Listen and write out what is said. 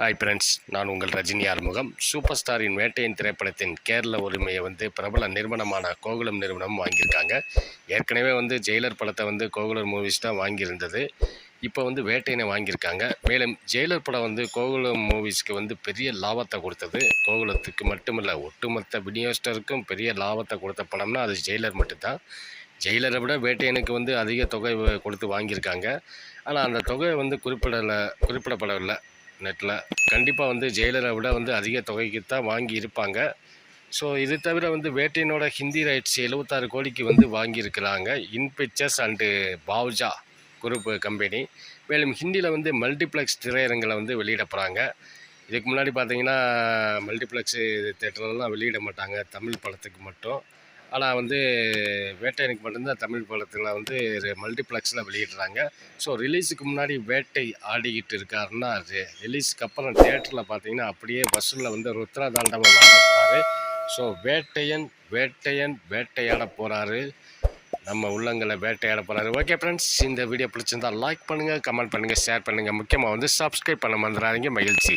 Hi friends நான் உங்கள் Rajini Arumugam. Super ஸ்டாரின் வேட்டையின் திரைப்படத்தின் கேரள உரிமையை வந்து பிரபல நிறுவனமான கோகுலம் நிறுவனம் வாங்கியிருக்காங்க. ஏற்கனவே வந்து ஜெயிலர் படத்தை வந்து கோகுலம் மூவிஸ் தான் வாங்கியிருந்தது. இப்போ வந்து வேட்டையினை வாங்கியிருக்காங்க. மேலும் ஜெயிலர் படம் வந்து கோகுலம் மூவிஸ்க்கு வந்து பெரிய லாபத்தை கொடுத்தது. கோகுலத்துக்கு மட்டுமில்லை ஒட்டுமொத்த விநியோகஸ்டருக்கும் பெரிய லாபத்தை கொடுத்த படம்னா அது ஜெயிலர் மட்டும்தான். ஜெயிலரை விட வேட்டையனுக்கு வந்து அதிக தொகை கொடுத்து வாங்கியிருக்காங்க. ஆனால் அந்த தொகை வந்து குறிப்பிடலை குறிப்பிடப்படவில்லை. நெட்டில் கண்டிப்பாக வந்து ஜெயிலரை விட வந்து அதிக தொகைக்கு தான் வாங்கி இருப்பாங்க ஸோ இது தவிர வந்து வேட்டையனோட ஹிந்தி ரைட்ஸ் எழுபத்தாறு கோடிக்கு வந்து வாங்கியிருக்கிறாங்க. இன் பிக்சர்ஸ் அண்டு பாவ்ஜா குரூப் கம்பெனி மேலும் ஹிந்தியில் வந்து மல்டிப்ளெக்ஸ் திரையரங்களை வந்து வெளியிட போகிறாங்க இதுக்கு முன்னாடி பார்த்தீங்கன்னா மல்டிப்ளெக்ஸு தேட்டர்லாம் வெளியிட மாட்டாங்க. தமிழ் படத்துக்கு மட்டும். ஆனால் வந்து வேட்டையனுக்கு மட்டும்தான் தமிழ் படத்தில் வந்து மல்டிப்ளெக்ஸில் வெளியிடுறாங்க. ஸோ ரிலீஸுக்கு முன்னாடி வேட்டை ஆடிக்கிட்டு இருக்காருன்னா அது ரிலீஸுக்கு அப்புறம் தேட்டரில் பார்த்தீங்கன்னா அப்படியே பஸ்ஸில் வந்து ருத்ரா தாண்டவம் ஆட போகிறாரு ஸோ வேட்டையன் வேட்டையன் வேட்டையாட போகிறாரு நம்ம உள்ளங்களை வேட்டையாட போகிறாரு ஓகே ஃப்ரெண்ட்ஸ் இந்த வீடியோ பிடிச்சிருந்தால் லைக் பண்ணுங்கள் கமெண்ட் பண்ணுங்கள் ஷேர் பண்ணுங்கள் முக்கியமாக வந்து சப்ஸ்கிரைப் பண்ண மறந்துடாதீங்க. மகிழ்ச்சி.